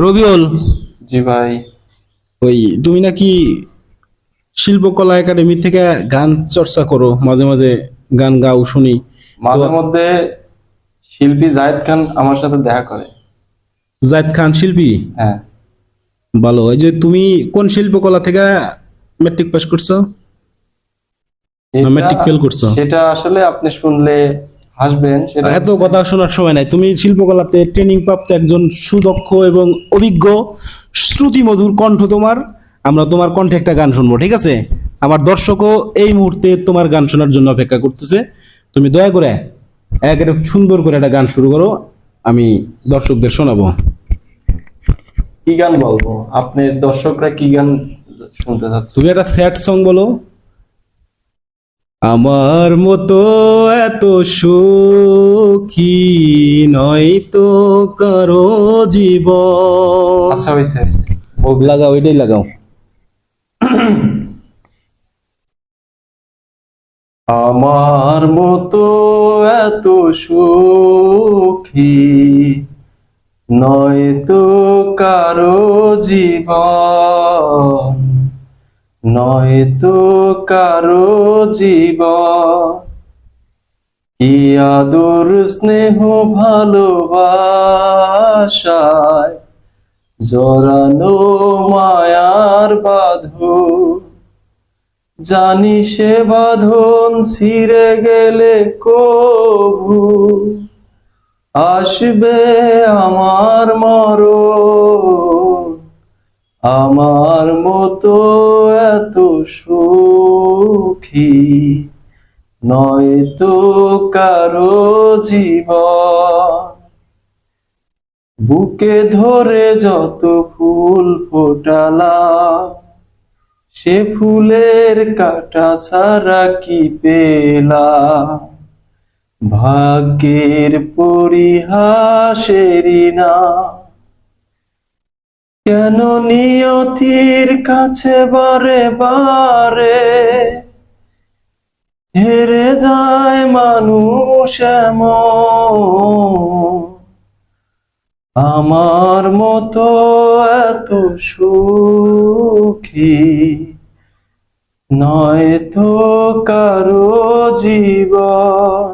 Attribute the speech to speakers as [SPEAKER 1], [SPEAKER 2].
[SPEAKER 1] রবিউল।
[SPEAKER 2] জি ভাই।
[SPEAKER 1] ওই তুমি নাকি শিল্পকলা একাডেমি থেকে গান চর্চা করো মাঝে মাঝে গান গাও শুনি।
[SPEAKER 2] মাঝে মধ্যে শিল্পী জাহেদ খান আমার সাথে দেখা করে।
[SPEAKER 1] জায়দ খান শিল্পী?
[SPEAKER 2] হ্যাঁ।
[SPEAKER 1] ভালো এই যে তুমি কোন শিল্পকলা থেকে ম্যাট্রিক পাস করছ? মেট্রিক ফেল করছ?
[SPEAKER 2] সেটা আসলে আপনি শুনলে হাসবেন সেটা
[SPEAKER 1] এত কথা শোনার সময় নাই। তুমি শিল্পকলাতে ট্রেনিং প্রাপ্ত একজন সুদক্ষ এবং অভিজ্ঞ শ্রুতিমধুর কণ্ঠ তোমার। আমরা তোমার কণ্ঠে একটা গান শুনব ঠিক আছে? আমার দর্শকও এই মুহূর্তে তোমার গান শোনার জন্য অপেক্ষা করতেছে। তুমি দয়া করে একেবারে সুন্দর করে একটা গান শুরু করো আমি দর্শকদের শোনাবো।
[SPEAKER 2] কি গান বলব? আপনি দর্শকরা কি গান শুনতে চাচ্ছেন?
[SPEAKER 1] তুমি একটা স্যাড সং বলো। আমার মতো এত সুখী নয় তো কারও জীবন
[SPEAKER 2] আচ্ছা হয়েছে।
[SPEAKER 1] লাগাও এটাই লাগাও।
[SPEAKER 2] আমার মতো এত সুখী নয় তো কারও জীবন নয় তো কারও জীবন কি আদর স্নেহ ভালোবাসায়? জরানো মায়ার বাঁধন জানি সে বাঁধন ছিঁড়ে গেলে কভু আসবে আমার মরণ। আমার মতো এত সুখী। নয় তো কারও জীবন। বুকে ধরে যত ফুল ফোটালাম, সে ফুলের কাটা সারা কি পেলাম? ভাগ্যের পরিহাসেরই না কেন নিয়তির কাছে বারে বারে হেরে যায় মানুষ আমার মতো এত সুখী নয় তো কারও জীবন।